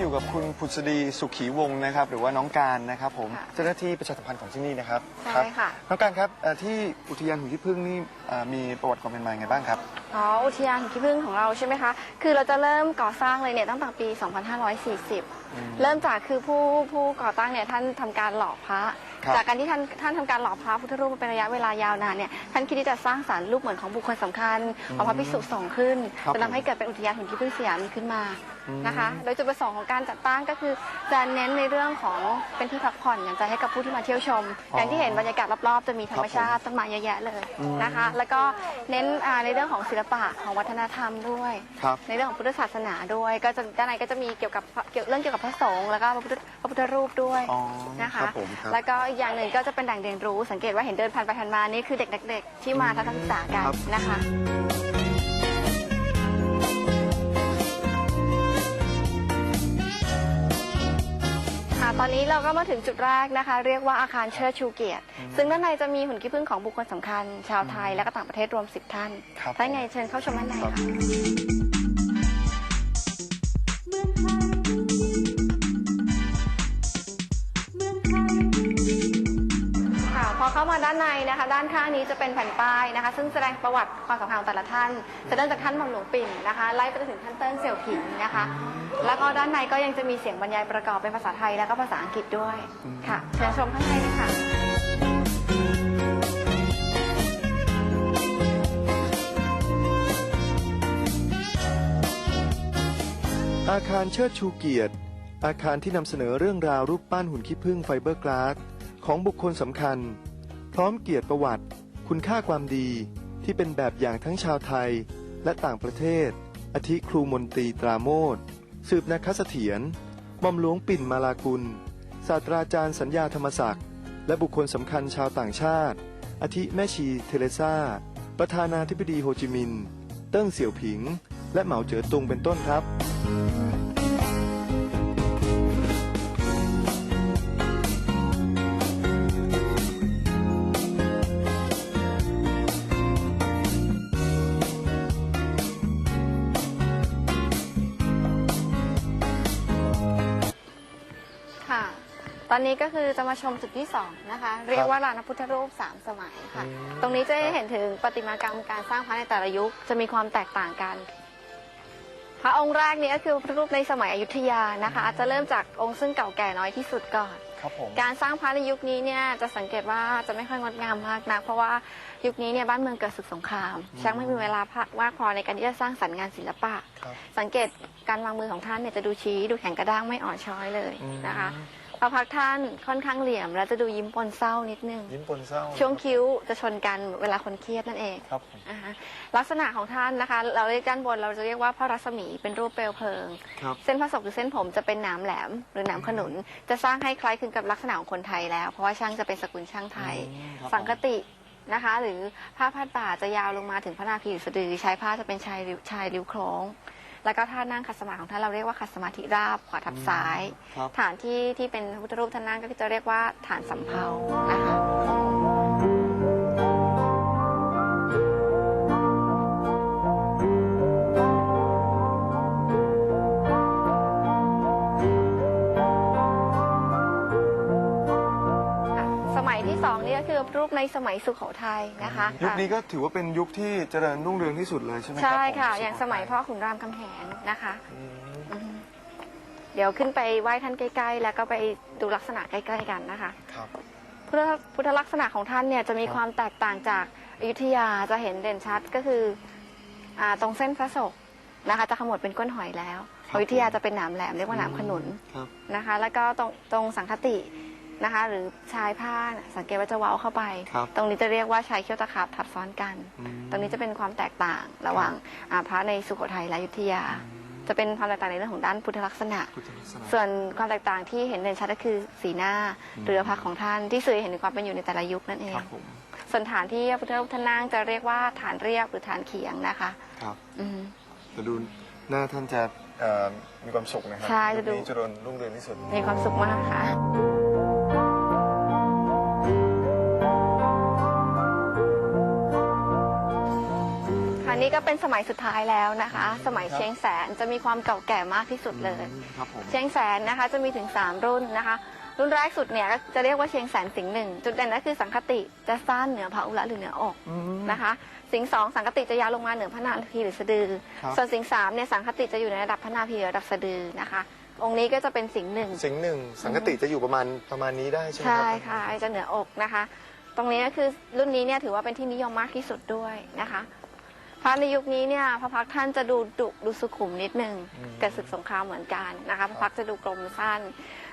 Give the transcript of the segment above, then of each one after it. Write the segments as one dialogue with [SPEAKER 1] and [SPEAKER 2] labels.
[SPEAKER 1] อยู่กับคุณผุษดีสุขีวงศ์นะครับ หรือว่าน้องการนะครับผม
[SPEAKER 2] ค่ะ
[SPEAKER 1] เจ้าหน้าที่ประชาสัมพันธ์ของที่นี่นะครับ
[SPEAKER 2] ใช่
[SPEAKER 1] ครับ
[SPEAKER 2] ค่ะ
[SPEAKER 1] น้องการครับเอ่อที่อุทยานหุ่นขี้ผึ้งนี่เอ่อมีประวัติความเป็นมาอย่างไงบ้างครับ
[SPEAKER 2] อ๋ออุทยานหินขี้ผึ้งของเราใช่ไหมคะ คือเราจะเริ่มก่อสร้างเลยเนี่ยตั้งแต่ปี 2540 เริ่มจากคือผู้ผู้ก่อตั้งเนี่ยท่านทำการหล่อพระ
[SPEAKER 1] ครับ
[SPEAKER 2] จากการที่ท่านท่านทำการหล่อพระพุทธรูปมาเป็นระยะเวลายาวนานเนี่ยท่านคิดที่จะสร้างสรรค์รูปเหมือนของบุคคลสำคัญของพระภิกษุสงฆ์ขึ้น
[SPEAKER 1] ครับ
[SPEAKER 2] จะทำให้เกิดเป็นอุทยานหินขี้ผึ้งสยามนี้ขึ้นมา
[SPEAKER 1] อืม
[SPEAKER 2] นะคะ โดยจุดประสงค์ของการจัดตั้งก็คือจะเน้นในเรื่องของเป็นที่พักผ่อนอย่างใจให้กับผู้ที่มาเที่ยวชม อย่างที่เห็นบรรยากาศรอบๆจะมีธรรมชาติต้นไม้เยอะแยะเลย
[SPEAKER 1] อืม
[SPEAKER 2] นะคะ แล้วก็เน้นอ่าในเรื่องของศิลปะของวัฒนธรรมด้วย
[SPEAKER 1] ครับ
[SPEAKER 2] ในเรื่องของพุทธศาสนาด้วย ก็จะด้านในก็จะมีเกี่ยวกับเกี่ยวเรื่องเกี่ยวกับพระสงฆ์แล้วก็พระพุทธพระพุทธรูปด้วย
[SPEAKER 1] อ๋อ
[SPEAKER 2] นะคะ
[SPEAKER 1] ครับผมครับ
[SPEAKER 2] แล้วก็อีกอย่างหนึ่งก็จะเป็นแหล่งเรียนรู้ สังเกตว่าเห็นเดินผ่านไปผ่านมานี่คือเด็กๆที่มาทัศนศึกษากัน
[SPEAKER 1] ครับ
[SPEAKER 2] นะคะ ค่ะตอนนี้เราก็มาถึงจุดแรกนะคะ เรียกว่าอาคารเชิดชูเกียรติ ซึ่งด้านในจะมีหุ่นขี้ผึ้งของบุคคลสำคัญ ชาวไทยและก็ต่างประเทศรวม 10 ท่าน
[SPEAKER 1] ครับ
[SPEAKER 2] ถ้าไงเชิญเข้าชมด้านในค่ะค่ะามาด้านในนะคะ ด้านข้างนี้จะเป็นแผ่นป้ายนะคะ ซึ่งแสดงประวัติความสำคัญของแต่ละท่านจะเริ่มจากท่านหม่อมหลวงปิ่นนะคะไล่ไปจนถึงท่านเติ้งเสี่ยวผิงนะคะ แล้วก็ด้านในก็ยังจะมีเสียงบรรยายประกอบเป็นภาษาไทยและก็ภาษาอังกฤษด้วยค่ะเชิญชมข้างในเลยค่ะ
[SPEAKER 3] อาคารเชิดชูเกียรติ อาคารที่นำเสนอเรื่องราวรูปปั้นหุ่นขี้ผึ้งไฟเบอร์กลาสของบุคคลสำคัญ พร้อมเกียรติประวัติ คุณค่าความดีที่เป็นแบบอย่างทั้งชาวไทยและต่างประเทศ อาทิครูมนตรีตราโมดสืบนาคเสถียรมอมหลวงปิ่นมาลากุล ศาสตราจารย์สัญญาธรรมศักดิ์ และบุคคลสำคัญชาวต่างชาติ อาทิแม่ชีเทเลซาประธานาธิบดีโฮจิมินห์เติ้งเสี่ยวผิง และเหมาเจ๋อตุงเป็นต้นครับ
[SPEAKER 2] ตอนนี้ก็คือจะมาชมจุดที่สองนะคะ เรียกว่าลานพระพุทธรูปสามสมัยค่ะ ตรงนี้จะเห็นถึงประติมากรรมการสร้างพระในแต่ละยุคจะมีความแตกต่างกัน พระองค์แรกนี้ก็คือพระพุทธรูปในสมัยอยุธยานะคะอาจจะเริ่มจากองค์ซึ่งเก่าแก่น้อยที่สุดก่อน
[SPEAKER 1] ครับผม
[SPEAKER 2] การสร้างพระในยุคนี้เนี่ยจะสังเกตว่าจะไม่ค่อยงดงามมากนะเพราะว่ายุคนี้เนี่ยบ้านเมืองเกิดศึกสงครามช่างไม่มีเวลาพักว่างพอในการที่จะสร้างสรรค์งานศิลปะ
[SPEAKER 1] ครับ
[SPEAKER 2] สังเกตการวางมือของท่านเนี่ยจะดูชี้ดูแข็งกระด้างไม่อ่อนช้อยเลย
[SPEAKER 1] อืม
[SPEAKER 2] นะคะ พระพักตร์ท่านค่อนข้างเหลี่ยม และจะดูยิ้มปนเศร้านิดนึง
[SPEAKER 1] ยิ้มปนเศร้า
[SPEAKER 2] ช่วงคิ้วจะชนกันเวลาคนเครียดนั่นเอง
[SPEAKER 1] ครับผม
[SPEAKER 2] อ่าฮะลักษณะของท่านนะคะ เราเรียกด้านบนเราจะเรียกว่าพระรัศมีเป็นรูปเปลวเพลิง
[SPEAKER 1] ครับ
[SPEAKER 2] เส้นพระศกหรือเส้นผมจะเป็นหนามแหลม หรือหนามขนุน จะสร้างให้คล้ายคลึงกับลักษณะของคนไทยแล้ว เพราะว่าช่างจะเป็นสกุลช่างไทย
[SPEAKER 1] อืมครับ
[SPEAKER 2] สังคตินะคะ หรือผ้าพาดบ่าจะยาวลงมาถึงพระนาภีหรือสะดือใช้ผ้าจะเป็นชายริ้วชายริ้วโครง แล้วก็ท่านั่งขัดสมาธิของท่านเราเรียกว่าขัดสมาธิราบขวาทับซ้าย
[SPEAKER 1] ครับ
[SPEAKER 2] ฐานที่ที่เป็นพระพุทธรูปท่านนั่งก็จะเรียกว่าฐานสำเภานะคะ มัยที่สองนี่ก็คือรูปในสมัยสุโขทัยนะคะ
[SPEAKER 1] ยุคนี้ก็ถือว่าเป็นยุคที่เจริญรุ่งเรืองที่สุดเลยใช่ไหมครับ
[SPEAKER 2] ใช่ค่ะ
[SPEAKER 1] ผม
[SPEAKER 2] อย่างสมัยพ่อขุนรามคำแหงนะคะ
[SPEAKER 1] อืม
[SPEAKER 2] อืมเดี๋ยวขึ้นไปไหว้ท่านใกล้ๆ แล้วก็ไปดูลักษณะใกล้ๆกันนะคะ
[SPEAKER 1] ครับ
[SPEAKER 2] พุทธพุทธลักษณะของท่านเนี่ยจะมี
[SPEAKER 1] ครับ
[SPEAKER 2] ความแตกต่างจากอยุธยาจะเห็นเด่นชัดก็คืออ่าตรงเส้นพระศกนะคะ จะขมวดเป็นก้นหอยแล้วอยุธยาจะเป็นหนามแหลมเรียกว่าหนามขนุน
[SPEAKER 1] ครับ
[SPEAKER 2] นะคะ แล้วก็ตรงตรงสังคติ นะคะ หรือชายผ้าน่ะสังเกตว่าจะเว้าเข้าไป
[SPEAKER 1] ครับ
[SPEAKER 2] ตรงนี้จะเรียกว่าชายเขี้ยวตะขาบทับซ้อนกัน
[SPEAKER 1] อืม
[SPEAKER 2] ตรงนี้จะเป็นความแตกต่างระหว่างอ่าพระในสุโขทัยและอยุธยา จะเป็นความแตกต่างในเรื่องของด้านพุทธลักษณะ
[SPEAKER 1] พุทธลักษณะ
[SPEAKER 2] ส่วนความแตกต่างที่เห็นเด่นชัดก็คือสีหน้าเรือพักของท่านที่สื่อให้เห็นถึงความเป็นอยู่ในแต่ละยุคนั่นเอ
[SPEAKER 1] ค
[SPEAKER 2] ง
[SPEAKER 1] รับผม
[SPEAKER 2] ส่วนฐานที่พระพุทธรูปท่านนั่งจะเรียกว่าฐานเรียบหรือฐานเขียงนะคะ
[SPEAKER 1] ครับ
[SPEAKER 2] อืม
[SPEAKER 1] จะดูหน้าท่านจะเอ่อมีความสุขนะครั
[SPEAKER 2] ใช่จะดู
[SPEAKER 1] ยุคนี้เจริญรุ่งเรืองที่สุด
[SPEAKER 2] มีความสุขมากค่ะ นี่นี้ก็เป็นสมัยสุดท้ายแล้วนะคะ สมัย
[SPEAKER 1] ครับ
[SPEAKER 2] เชียงแสนจะมีความเก่าแก่มากที่สุดเลย
[SPEAKER 1] ครับผม
[SPEAKER 2] เชียงแสนนะคะจะมีถึง 3 รุ่นนะคะ รุ่นแรกสุดเนี่ยก็จะเรียกว่าเชียงแสนสิงห์หนึ่งจุดเด่นก็คือสังคติจะสั้นเหนือพระอุระหรือเหนืออก
[SPEAKER 1] อืม
[SPEAKER 2] นะคะ สิงห์สองสังคติจะยาวลงมาเหนือพระนาพีหรือสะดือ
[SPEAKER 1] ครับ
[SPEAKER 2] ส่วนสิงห์สามเนี่ยสังคติจะอยู่ในระดับพระนาพีหรือระดับสะดือนะคะ องค์นี้ก็จะเป็นสิงห์หนึ่ง
[SPEAKER 3] สิงห์หนึ่งสังกติจะอยู่ประมาณประมาณนี้ได้ใช่ไหมค
[SPEAKER 2] ใช่
[SPEAKER 3] รับ
[SPEAKER 2] ค่ะจะเหนืออกนะคะ ตรงนี้ก็คือรุ่นนี้เนี่ยถือว่าเป็นที่นิยมมากที่สุดด้วยนะคะ พระในยุคนี้เนี่ยพระพักตร์ท่านจะดูดุดูสุขุมนิดนึงเกิดศึกสงครามเหมือนกันนะคะพระพักตร์จะดูกลมสั้น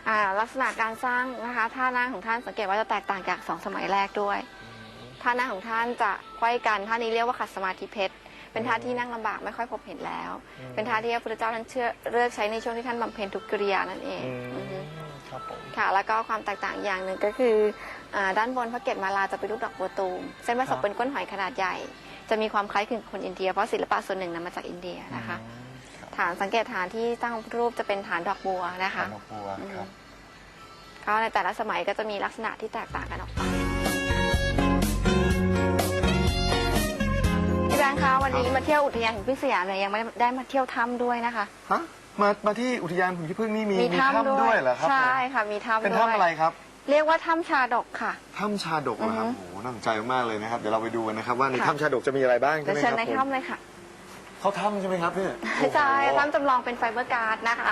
[SPEAKER 2] อ่าลักษณะการสร้างนะคะท่านั่งของท่านสังเกตว่าจะแตกต่างจากสองสมัยแรกด้วย ท่านั่งของท่านจะไขว้กันท่านี้เรียกว่าขัดสมาธิเพชรเป็นท่าที่นั่งลำบากไม่ค่อยพบเห็นแล้ว เป็นท่าที่พระพุทธเจ้าท่านเชื่อเลือกใช้ในช่วงที่ท่านบำเพ็ญทุกกิริยานั่นเอง
[SPEAKER 3] อืม
[SPEAKER 2] อือฮึ
[SPEAKER 3] ครับผม
[SPEAKER 2] ค่ะ แล้วก็ความแตกต่างอย่างหนึ่งก็คืออาด้านบนพระเกศมาลาจะเป็นรูปดอกบัวตูม เส้นผสมเป็นก้นหอยขนาดใหญ่ จะมีความคล้ายคลึงกับคนอินเดีย เพราะศิลปะส่วนหนึ่งนำมาจากอินเดียนะคะฐานสังเกตฐานที่ตั้งพระรูปจะเป็นฐานดอกบัวนะคะ
[SPEAKER 1] ดอกบัวครับ
[SPEAKER 2] ก็ในแต่ละสมัยก็จะมีลักษณะที่แตกต่างกันออกไปพี่แบงค์คะวันนี้มาเที่ยวอุทยานหินพึ่งสยามเนี่ยยังไม่ได้มาเที่ยวถ้ำด้วยนะคะ
[SPEAKER 1] ฮะ มามาที่อุทยานหุ่นขี้ผึ้งนี่มี
[SPEAKER 2] มีถ้ำด้วย
[SPEAKER 1] เหรอครับ
[SPEAKER 2] ใช่ค่ะมีถ้ำด้วย
[SPEAKER 1] เป็นถ้ำอะไรครับ
[SPEAKER 2] เรียกว่าถ้ำชาดกค่ะ
[SPEAKER 1] ถ้ำชาดกเหรอครับ
[SPEAKER 2] อือฮึ
[SPEAKER 1] โอ้โหน่าสนใจมากๆเลยนะครับ เดี๋ยวเราไปดูกันนะครับ ว่าใน
[SPEAKER 2] ค่ะ
[SPEAKER 1] ถ้ำชาดกจะมีอะไรบ้าง
[SPEAKER 2] เดี๋
[SPEAKER 1] ใช่
[SPEAKER 2] ยว
[SPEAKER 1] ไหม
[SPEAKER 2] เชิญ
[SPEAKER 1] ครับผม
[SPEAKER 2] ในถ้ำเลยค่ะ
[SPEAKER 1] เขาถ้ำใช่ไหมครับเนี่ย
[SPEAKER 2] ใช่
[SPEAKER 1] โอ้โห
[SPEAKER 2] ถ้ำจำลองเป็นไฟเบอร์การ์ดนะคะ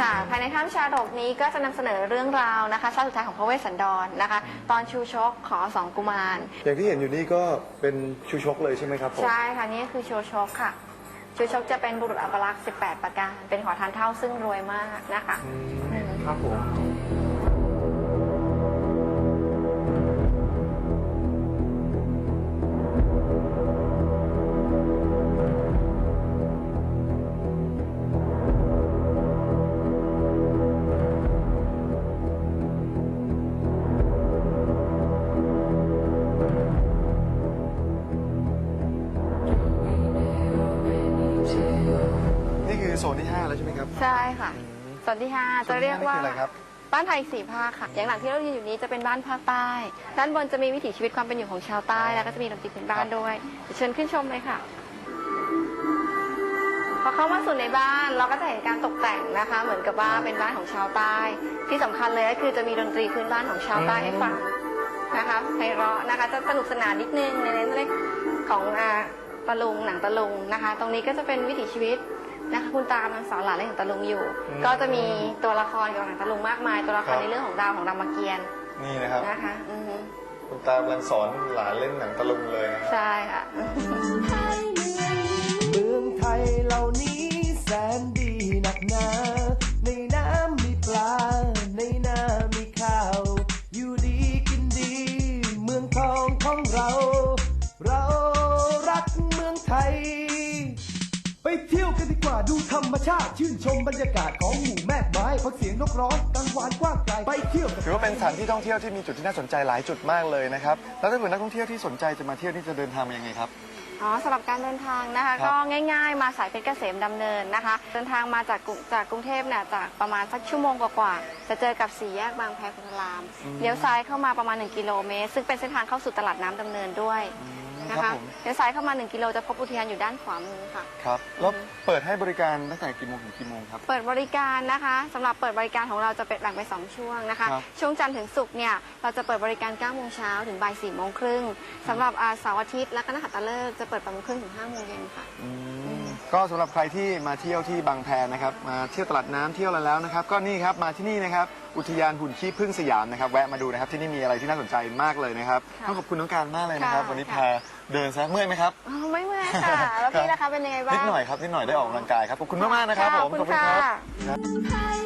[SPEAKER 2] ค่ะภายในถ้ำชาดกนี้ก็จะนำเสนอเรื่องราวนะคะชาติสุดท้ายของพระเวสสันดรนะคะ ตอนชูชกขอสองกุมาร
[SPEAKER 1] อย่างที่เห็นอยู่นี่ก็เป็นชูชกเลยใช่ไหมครับผม
[SPEAKER 2] ใช่ค่ะนี่คือชูชกค่ะ ชูชกจะเป็นบุรุษอัปลักษณ์ 18 ประการ เป็นขอทานเท่าซึ่งรวยมากนะคะ
[SPEAKER 1] อืมครับผม ใช่ไหมครับ
[SPEAKER 2] ใช่ค่ะ ส่วนที่5จะเรียกว่า
[SPEAKER 1] โซนที่ห้นี่คืออะไรครับ
[SPEAKER 2] บ้านไทยสี่ภาคค่ะ อย่างหลังที่เรายืนอยู่นี้จะเป็นบ้านภาคใต้ ด้านบนจะมีวิถีชีวิตความเป็นอยู่ของชาวใต้ แล้วก็จะมีดนตรีพื้นบ้านด้วยเดี๋ยวเชิญขึ้นชมเลยค่ะ พอเข้ามาสู่ในบ้านเราก็จะเห็นการตกแต่งนะคะ เหมือนกับว่าเป็นบ้านของชาวใต้ ที่สำคัญเลยก็คือจะมีดนตรีพื้นบ้านของชาวใต้ให้ฟังนะคะไพเราะนะคะ จะสนุกสนานนิดนึงในเรื่องของอ่าตะลุงหนังตะลุงนะคะ ตรงนี้ก็จะเป็นวิถีชีวิต นะคะคุณตากำลังสอนหลานเรื่องของตะลุงอยู่ก็จะมีตัวละครเกี่ยวกับหนังตะลุงมากมาย ตัวละค
[SPEAKER 1] ครั
[SPEAKER 2] ร
[SPEAKER 1] บ
[SPEAKER 2] ในเรื่องของดาวของรามเกียรติ์
[SPEAKER 1] นี่นะครับ
[SPEAKER 2] นะคะอือฮึ
[SPEAKER 1] คุณตากำลังสอนหลานเล่นหนังตะลุงเลยนะครับ
[SPEAKER 2] ใช่ค่ะ
[SPEAKER 4] เที่ยวกันดีกว่าดูธรรมชาติ ชื่นชมบรรยากาศของหมู่แม่กไม้ฟังเสียงนกร้องกังวานกว้างไกลไปเที่ยวกัน
[SPEAKER 1] ถือว่าเป็นสถานที่ท่องเที่ยวที่มีจุดที่น่าสนใจหลายจุดมากเลยนะครับแล้วถ้าเกิดนักท่องเที่ยวที่สนใจจะมาเที่ยวนี่จะเดินทางมายังไงครับ
[SPEAKER 2] อ๋อสำหรับการเดินทางนะคะ
[SPEAKER 1] ครับ
[SPEAKER 2] ก็ง่าย ๆ มาสายเพชรเกษมดำเนินนะคะ เดินทางมาจากกรุงจากกรุงเทพเนี่ยจากประมาณสักชั่วโมงกว่าๆจะเจอกับสี่แยกบางแพพุทธรามเลี้ยวซ้ายเข้ามาประมาณ 1 กิโลเมตร ซึ่งเป็นเส้นทางเข้าสู่ตลาดน้ำดำเนินด้วย นะ
[SPEAKER 1] ครั
[SPEAKER 2] คะ
[SPEAKER 1] บผม
[SPEAKER 2] เลี้ยวซ้ายเข้ามา 1 กิโลจะพบอุทยานอยู่ด้านขวามือค่ะ
[SPEAKER 1] ครับ แล้วเปิดให้บริการตั้งแต่กี่โมงถึงกี่โมงครับ
[SPEAKER 2] เปิดบริการนะคะสำหรับเปิดบริการของเราจะเป็นแบ่งเป็นสองช่วงนะคะ
[SPEAKER 1] ครับ
[SPEAKER 2] ช่วงจันทร์ถึงศุกร์เนี่ยเราจะเปิดบริการ9โมงเช้าถึงบ่าย4โมงครึ่งสำหรับอ่าเสาร์อาทิตย์และก็นักขัตฤกษ์จะเปิด8โมงครึ่งถึง5โมงเย็นค่ะ
[SPEAKER 1] ก็สำหรับใครที่มาเที่ยวที่บางแพนะครับมาเที่ยวตลาดน้ำเที่ยวอะไรแล้วนะครับก็นี่ครับมาที่นี่นะครับอุทยานหุ่นขี้ผึ้งสยามนะครับแวะมาดูนะครับที่นี่มีอะไรที่น่าสนใจมากเลยนะครับ
[SPEAKER 2] ค่ะ
[SPEAKER 1] ต้องขอบคุณน้องการมากเลยนะครับ
[SPEAKER 2] ค่ะ
[SPEAKER 1] วันนี้
[SPEAKER 2] ค่ะ
[SPEAKER 1] พาเดินซะเมื่อยไหมครับ
[SPEAKER 2] อ๋อไม่เมื่อยค่ะ แล้วพี่นะคะเป็นยังไงบ้าง
[SPEAKER 1] นิดหน่อยครับนิดหน่อยได้ออกกำลังกายครับขอบคุณมากๆนะครับผม
[SPEAKER 2] ขอบคุณค่ะ
[SPEAKER 1] ครับ